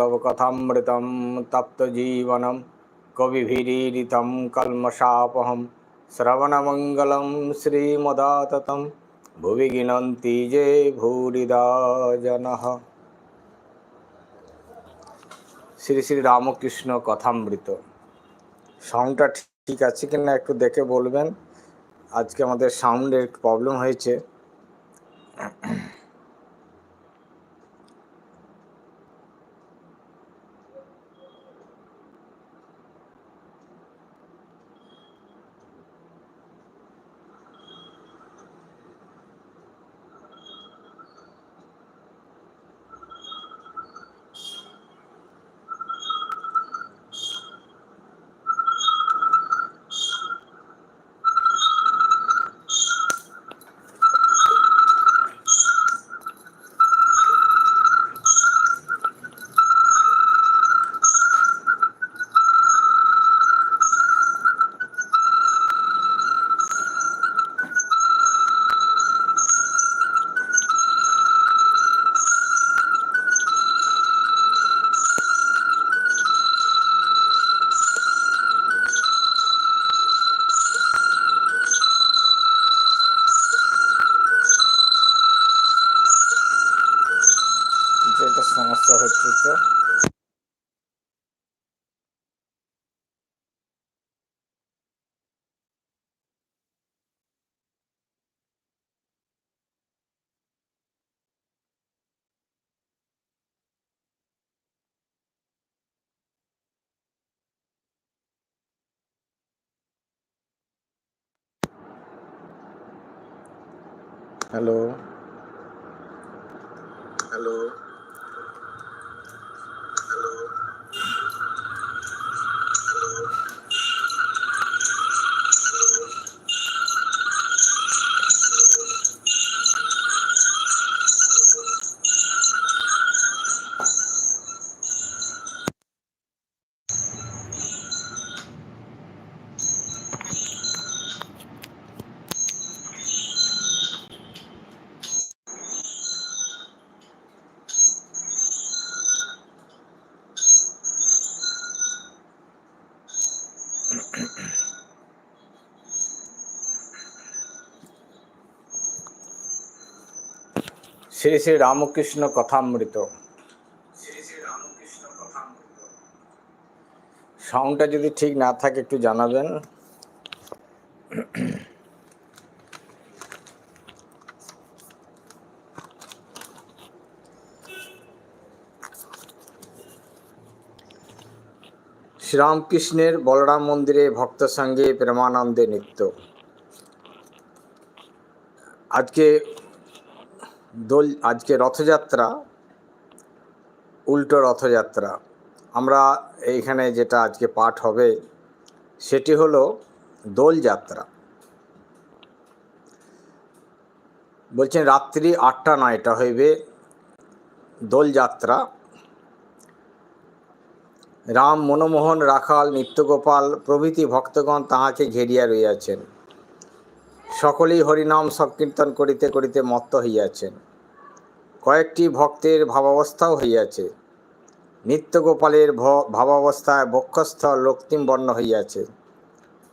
तव कथामृतं तप्तजीवनं कविभिरीडितं कल्मषापहं श्रवणमङ्गलं श्रीमदाततं भुवि गिनन्ति जे भूरिदा जनः শ্রী শ্রী রামকৃষ্ণ কথামৃত সাউন্ডটা ঠিক আছে কিনা একটু দেখে বলবেন আজকে আমাদের সাউন্ডের প্রবলেম হয়েছে হ্যালো হ্যালো শ্রী শ্রী রামকৃষ্ণ কথামৃত। সাউন্ডটা যদি ঠিক না থাকে, একটু জানাবেন। শ্রীরামকৃষ্ণের বলরাম মন্দিরে ভক্ত সঙ্গে প্রেমানন্দে নৃত্য। আজকে দোল, আজকে রথযাত্রা, উল্টো রথযাত্রা। আমরা এইখানে যেটা আজকে পাঠ হবে, সেটি হলো দোলযাত্রা বলছেন রাত্রি আটটা নয়টা হইবে দোলযাত্রা রাম মনমোহন রাখাল নিত্যগোপাল প্রভৃতি ভক্তগণ তাহাকে ঘেরিয়া রইয়াছেন। সকলেই হরিনাম সংকীর্তন করিতে করিতে মত্ত হইয়াছেন। কয়েকটি ভক্তের ভাবাবস্থাও হইয়াছে। নিত্যগোপালের ভাবাবস্থায় বক্ষস্থ রক্তিম বর্ণ হইয়াছে।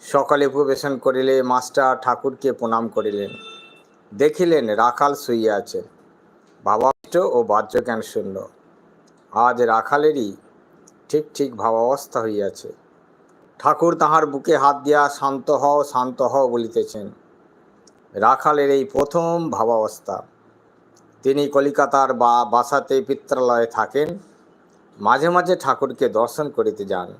সকালে উপবেশন করিলে মাস্টার ঠাকুরকে প্রণাম করিলেন। দেখিলেন রাখাল শুইয়া আছে। ভাবাষ্ট ও বাহ্যজ্ঞান শূন্য। আজ রাখালেরই ঠিক ঠিক ভাবাবস্থা হইয়াছে। ঠাকুর তাহার বুকে হাত দিয়া শান্ত হও শান্ত হও বলিতেছেন। রাখালের এই প্রথম ভাবাবস্থা। তিনি কলিকাতার বা বাসাতে পিত্রালয়ে থাকেন। মাঝে মাঝে ঠাকুরকে দর্শন করিতে যান।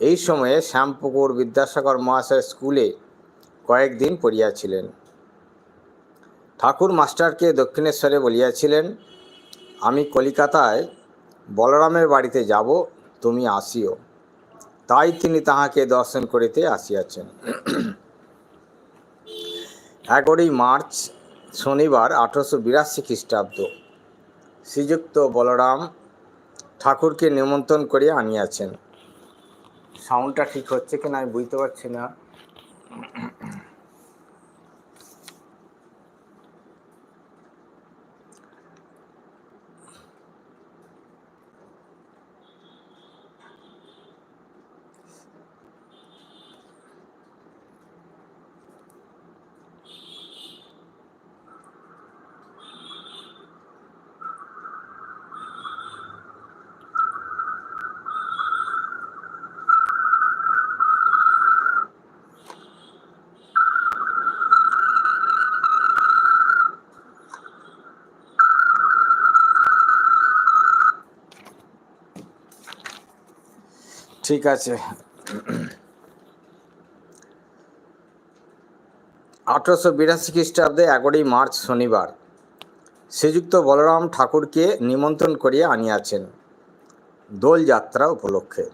এই সময়ে শ্যামপুকুর বিদ্যাসাগর মহাশয় স্কুলে কয়েকদিন পড়িয়াছিলেন। ঠাকুর মাস্টারকে দক্ষিণেশ্বরে বলিয়াছিলেন, আমি কলিকাতায় বলরামের বাড়িতে যাব, তুমি আসিও। তাই তিনি তাহাকে দর্শন করিতে আসিয়াছেন। এগারোই মার্চ শনিবার আঠারোশো বিরাশি খ্রিস্টাব্দ। শ্রীযুক্ত বলরাম ঠাকুরকে নিমন্ত্রণ করে আনিয়াছেন। সাউন্ডটা ঠিক হচ্ছে কিনা আমি বুঝতে পারছি না। ঠিক আছে। আঠারোশো বিরাশি খ্রিস্টাব্দে এগারোই মার্চ শনিবার, শ্রীযুক্ত বলরাম ঠাকুরকে নিমন্ত্রণ করিয়া আনিয়াছেন দোলযাত্রা উপলক্ষে।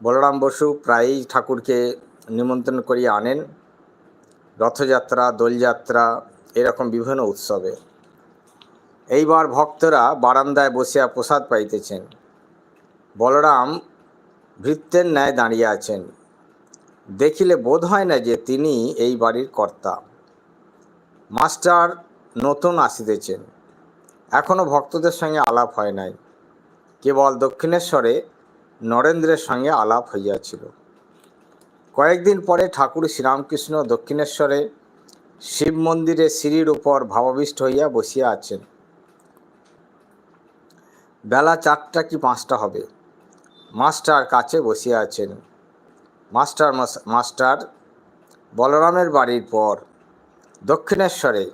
বলরাম বসু প্রায়ই ঠাকুরকে নিমন্ত্রণ করিয়া আনেন। রথযাত্রা, দোলযাত্রা, এরকম বিভিন্ন উৎসবে। এইবার ভক্তরা বারান্দায় বসিয়া প্রসাদ পাইতেছেন। বলরাম ভৃত্যের ন্যায় দাঁড়িয়ে আছেন। দেখিলে বোধ হয় না যে তিনি এই বাড়ির কর্তা। মাস্টার নতুন আসিতেছেন। এখনও ভক্তদের সঙ্গে আলাপ হয় নাই। কেবল দক্ষিণেশ্বরে নরেন্দ্রের সঙ্গে আলাপ হইয়াছিল। কয়েকদিন পরে ঠাকুর শ্রীরামকৃষ্ণ দক্ষিণেশ্বরে শিব মন্দিরে সিঁড়ির উপর ভাবাবিষ্ট হইয়া বসিয়া আছেন। বেলা চারটা কি পাঁচটা হবে? মাস্টার কাছে বসিয়া আছেন। মাস্টার মাস্টার বলরামের বাড়ির পর দক্ষিণেশ্বরে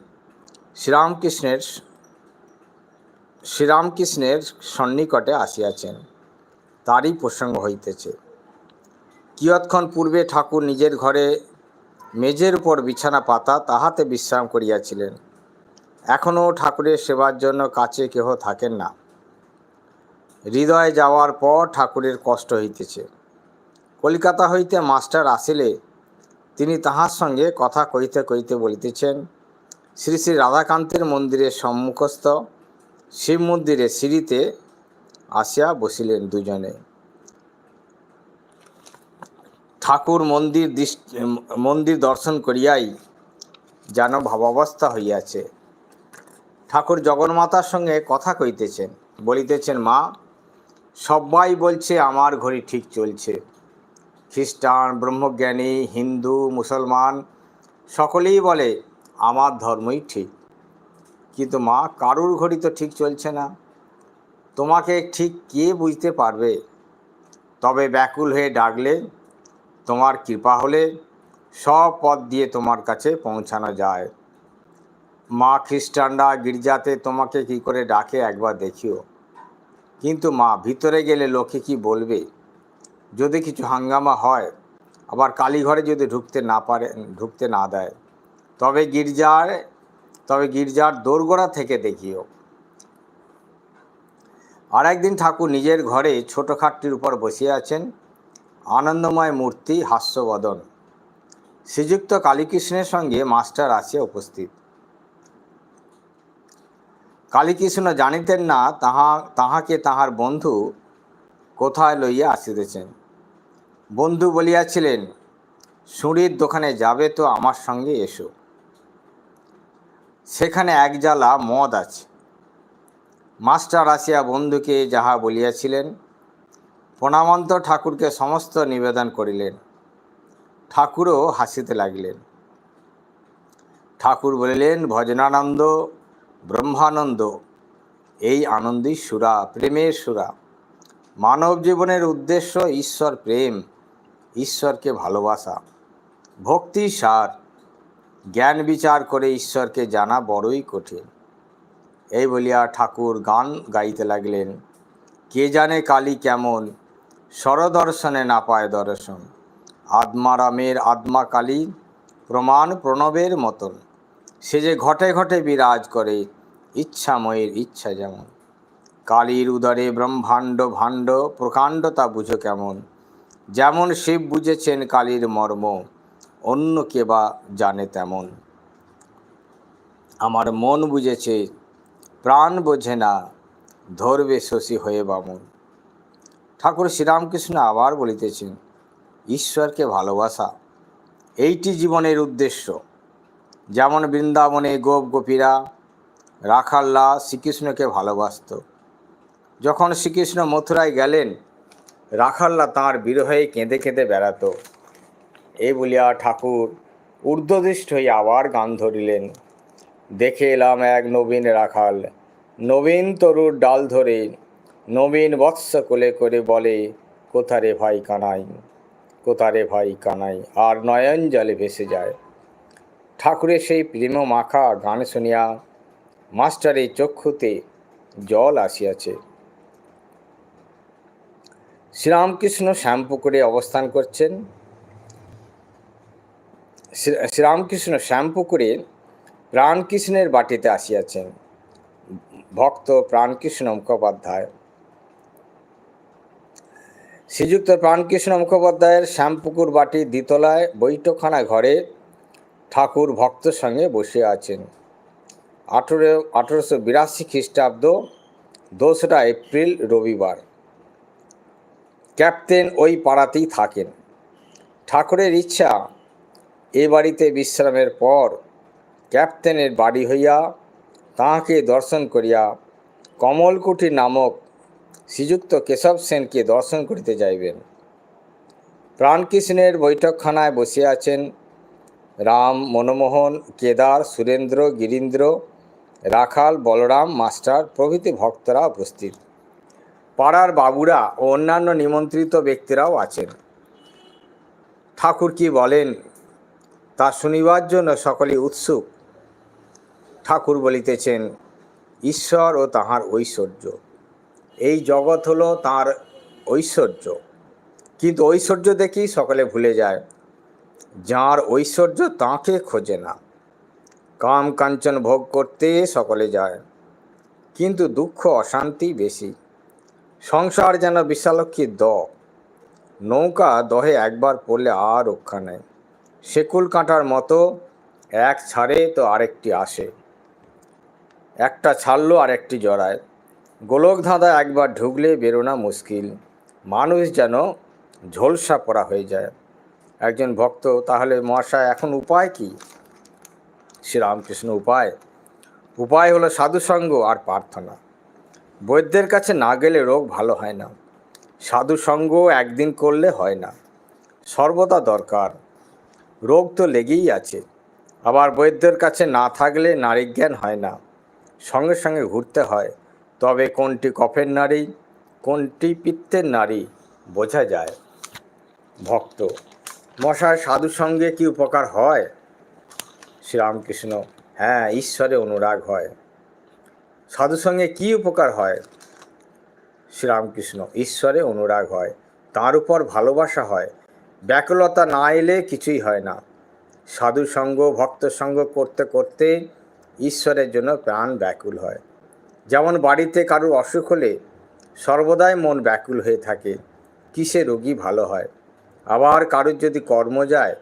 শ্রীরামকৃষ্ণের শ্রীরামকৃষ্ণের সন্নিকটে আসিয়াছেন। তারই প্রসঙ্গ হইতেছে। কিয়ৎক্ষণ পূর্বে ঠাকুর নিজের ঘরে মেজের উপর বিছানা পাতা তাহাতে বিশ্রাম করিয়াছিলেন। এখনও ঠাকুরের সেবার জন্য কাছে কেহ থাকেন না। হৃদয়ে যাওয়ার পর ঠাকুরের কষ্ট হইতেছে। কলিকাতা হইতে মাস্টার আসিলে তিনি তাহার সঙ্গে কথা কইতে কইতে বলিতেছেন, শ্রী শ্রী রাধাকান্তের মন্দিরের সম্মুখস্থ শিব মন্দিরে সিঁড়িতে আসিয়া বসিলেন দুজনে। ঠাকুর মন্দির মন্দির দর্শন করিয়াই যেন ভাবাবস্থা হইয়াছে। ঠাকুর জগন্মাতার সঙ্গে কথা কইতেছেন, বলিতেছেন, মা সবাই বলছে আমার ঘড়ি ঠিক চলছে। খ্রিস্টান, ব্রহ্মজ্ঞানী, হিন্দু, মুসলমান, সকলেই বলে আমার ধর্মই ঠিক। কিন্তু মা, কারুর ঘড়ি তো ঠিক চলছে না। তোমাকে ঠিক কে বুঝতে পারবে? তবে ব্যাকুল হয়ে ডাকলে, তোমার কৃপা হলে সব পথ দিয়ে তোমার কাছে পৌঁছানো যায়। মা, খ্রিস্টানরা গির্জাতে তোমাকে কি করে ডাকে একবার দেখিও। কিন্তু মা, ভিতরে গেলে লোকে কি বলবে? যদি কিছু হাঙ্গামা হয়, আবার কালীঘরে যদি ঢুকতে না পারে, ঢুকতে না দেয়, তবে গির্জার তবে গির্জার দোরগোড়া থেকে দেখিও। আর একদিন ঠাকুর নিজের ঘরে ছোটো খাটটির উপর বসিয়া আছেন, আনন্দময় মূর্তি, হাস্যবদন। শ্রীযুক্ত কালীকৃষ্ণের সঙ্গে মাস্টার আসিয়া উপস্থিত। কালীকৃষ্ণ জানিতেন না, তাহা, তাহাকে তাহার বন্ধু কোথায় লইয়া আসিতেছেন? বন্ধু বলিয়াছিলেন সুঁড়ির দোকানে যাবে তো আমার সঙ্গে এসো। সেখানে এক জ্বালা মদ আছে। মাস্টার আসিয়া বন্ধুকে যাহা বলিয়াছিলেন, প্রণামন্ত ঠাকুরকে সমস্ত নিবেদন করিলেন। ঠাকুরও হাসিতে লাগিলেন। ঠাকুর বলিলেন, ভজনানন্দ ব্রহ্মানন্দ। এই আনন্দই সুরা, প্রেমের সুরা। মানব জীবনের উদ্দেশ্য ঈশ্বর প্রেম, ঈশ্বরকে ভালোবাসা। ভক্তি সার, জ্ঞান বিচার করে ঈশ্বরকে জানা বড়ই কঠিন। এই বলিয়া ঠাকুর গান গাইতে লাগলেন। কে জানে কালী কেমন, স্বরদর্শনে না পায় দর্শন। আত্মারামের আত্মা কালী প্রমাণ প্রণবের মতন। সে যে ঘটে ঘটে বিরাজ করে, ইচ্ছাময়ের ইচ্ছা যেমন। কালীর উদরে ব্রহ্মাণ্ড ভাণ্ড প্রকাণ্ড তা বুঝো কেমন। যেমন শিব বুঝেছেন কালীর মর্ম, অন্য কে বা জানে তেমন। আমার মন বুঝেছে, প্রাণ বোঝে না, ধরবে শশী হয়ে বামন। ঠাকুর শ্রীরামকৃষ্ণ আবার বলিতেছেন, ঈশ্বরকে ভালোবাসা, এইটি জীবনের উদ্দেশ্য। যেমন বৃন্দাবনে গোপ গোপীরা রাখাল্লা শ্রীকৃষ্ণকে ভালোবাসত। যখন শ্রীকৃষ্ণ মথুরায় গেলেন রাখাল্লা তাঁর বিরহে কেঁদে কেঁদে বেড়াতো। এই বলিয়া ঠাকুর ঊর্ধ্বদৃষ্ট হয়ে আবার গান ধরিলেন। দেখে এলাম এক নবীন রাখাল। নবীন তরুর ডাল ধরে, নবীন বৎস কোলে করে বলে, কোথারে ভাই কানাই, কোথারে ভাই কানাই, আর নয়ন জলে ভেসে যায়। ঠাকুরের সেই প্রেম মাখা গান শুনিয়া মাস্টারের চক্ষুতে জল আসিয়াছে। শ্রীরামকৃষ্ণ শ্যামপুকুরে অবস্থান করছেন। শ্রীরামকৃষ্ণ শ্যামপুকুরে প্রাণকৃষ্ণের বাটিতে আসিয়াছেন। ভক্ত প্রাণকৃষ্ণ মুখোপাধ্যায়। শ্রীযুক্ত প্রাণকৃষ্ণ মুখোপাধ্যায়ের শ্যামপুকুর বাটি দ্বিতলায় বৈঠকখানা ঘরে ঠাকুর ভক্ত সঙ্গে বসে আছেন। আঠেরো, আঠেরোশো বিরাশি খ্রিস্টাব্দ দোসরা এপ্রিল রবিবার। ক্যাপ্টেন ওই পাড়াতেই থাকেন। ঠাকুরের ইচ্ছা, এ বাড়িতে বিশ্রামের পর ক্যাপ্টেনের বাড়ি হইয়া তাহাকে দর্শন করিয়া কমলকুটি নামক শ্রীযুক্ত কেশব সেনকে দর্শন করিতে যাইবেন। প্রাণকৃষ্ণের বৈঠকখানায় বসে আছেন রাম মনমোহন, কেদার, সুরেন্দ্র, গিরীন্দ্র, রাখাল, বলরাম, মাস্টার প্রভৃতি ভক্তরা উপস্থিত। পাড়ার বাবুরা ও অন্যান্য নিমন্ত্রিত ব্যক্তিরাও আছেন। ঠাকুর কি বলেন? তা শুনিবার জন্য সকলে উৎসুক। ঠাকুর বলিতেছেন, ঈশ্বর ও তাহার ঐশ্বর্য। এই জগৎ হলো তার ঐশ্বর্য। কিন্তু ঐশ্বর্য দেখেই সকলে ভুলে যায়। যার ঐশ্বর্য তাঁকে খোঁজে না। কাম কাঞ্চন ভোগ করতে সকলে যায়, কিন্তু দুঃখ অশান্তি বেশি। সংসার যেন বিশালক্ষীর দ। নৌকা দহে একবার পড়লে আর রক্ষা নেই। শেকুল কাঁটার মতো এক ছাড়ে তো আরেকটি আসে। একটা ছাড়লো আরেকটি জড়ায়। গোলক ধাঁধা একবার ঢুকলে বেরোনা মুশকিল। মানুষ যেন ঝলসা পড়া হয়ে যায়। একজন ভক্ত, তাহলে মহাশয়, এখন উপায় কি? শ্রীরামকৃষ্ণ উপায়। উপায় হলো সাধুসঙ্গ আর প্রার্থনা। বৈদ্যের কাছে না গেলে রোগ ভালো হয় না। সাধুসঙ্গ একদিন করলে হয় না। সর্বদা দরকার। রোগ তো লেগেই আছে। আবার বৈদ্যের কাছে না থাকলে নারীজ্ঞান হয় না। সঙ্গে সঙ্গে ঘুরতে হয়। তবে কোনটি কফের নারী, কোনটি পিত্তের নারী, বোঝা যায়। ভক্ত মশায় সাধু সঙ্গে কি উপকার হয়? শ্রীরামকৃষ্ণ হ্যাঁ ঈশ্বরে অনুরাগ হয়। সাধু সঙ্গে কি উপকার হয়? শ্রীরামকৃষ্ণ, ঈশ্বরে অনুরাগ হয়। তার উপর ভালোবাসা হয়। ব্যাকুলতা না এলে কিছুই হয় না। সাধু সঙ্গ ভক্ত সঙ্গ করতে করতে ঈশ্বরের জন্য প্রাণ ব্যাকুল হয়। যেমন বাড়িতে কারুর অসুখ হলে সর্বদাই মন ব্যাকুল হয়ে থাকে। কিসে রোগী ভালো হয়? আবার কারুর যদি কর্ম যায়,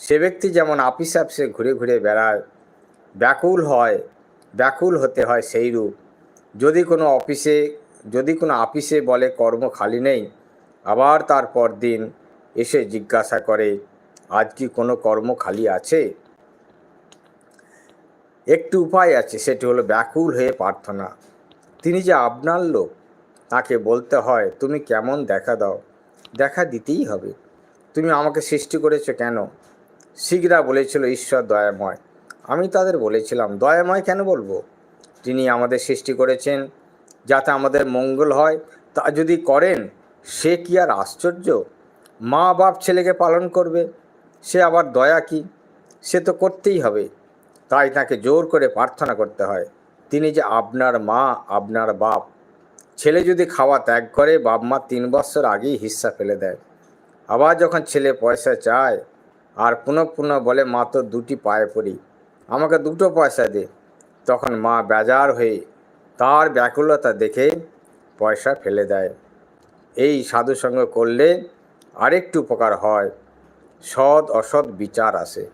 সে ব্যক্তি যেমন আপিস আপিসে ঘুরে ঘুরে বেড়ায়, ব্যাকুল হয়, ব্যাকুল হতে হয় সেই রূপ। যদি কোনো অফিসে, যদি কোনো আপিসে বলে কর্ম খালি নেই, আবার তারপর দিন এসে জিজ্ঞাসা করে, আজ কি কোনো কর্ম খালি আছে? একটু উপায় আছে, সেটি হলো ব্যাকুল হয়ে প্রার্থনা। তিনি যে আপনার লোক, তাকে বলতে হয়, তুমি কেমন দেখা দাও, দেখা দিতেই হবে। তুমি আমাকে সৃষ্টি করেছ কেন? শিখরা বলেছিল, ঈশ্বর দয়াময়। আমি তাদের বলেছিলাম, দয়াময় কেন বলব? তিনি আমাদের সৃষ্টি করেছেন, যাতে আমাদের মঙ্গল হয়, তা যদি করেন, সে কি আর আশ্চর্য? মা বাপ ছেলেকে পালন করবে, সে আবার দয়া কি? সে তো করতেই হবে। তাই তাকে জোর করে প্রার্থনা করতে হয়, তিনি যে আপনার মা, আপনার বাপ। ছেলে যদি খাওয়া ত্যাগ করে, বাপ মা তিন বছর আগেই হিস্সা ফেলে দেয়। আবার যখন ছেলে পয়সা চায়, আর পুনঃ পুনঃ বলে মা তো দুটি পায়ে পড়ি, আমাকে দুটো পয়সা দে। তখন মা বেজার হয়ে তার ব্যাকুলতা দেখে পয়সা ফেলে দেয়। এই সাধুসঙ্গ করলে আরেকটু উপকার হয়। সৎ অসৎ বিচার আসে।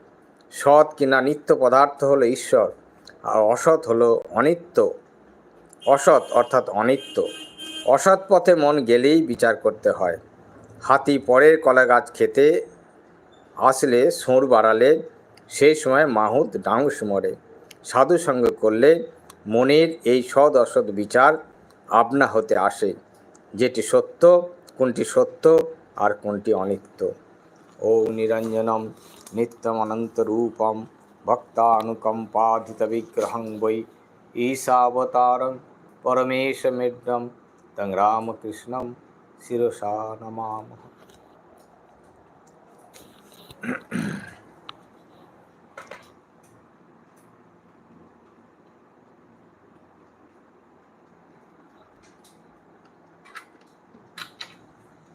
সৎ কিনা নিত্য পদার্থ হলো ঈশ্বর, আর অসৎ হলো অনিত্য। অসৎ অর্থাৎ অনিত্য। অসৎ পথে মন গেলেই বিচার করতে হয়। হাতি পরের কলা গাছ খেতে আসলে সুর বাড়ালে সেই সময় মাহুত ডাউস মরে। সাধু সঙ্গ করলে মনের এই সৎ অসৎ বিচার আপনা হতে আসে, যেটি সত্য, কোনটি সত্য আর কোনটি অনিত্য। ও নিরঞ্জনম নিত্যমনন্তরূপম ভক্তানুকম্পাধিত বিগ্রহং বৈ ঈশাবতারং পরমেশমিদ্রম তং রামকৃষ্ণম শিরসা নমামহ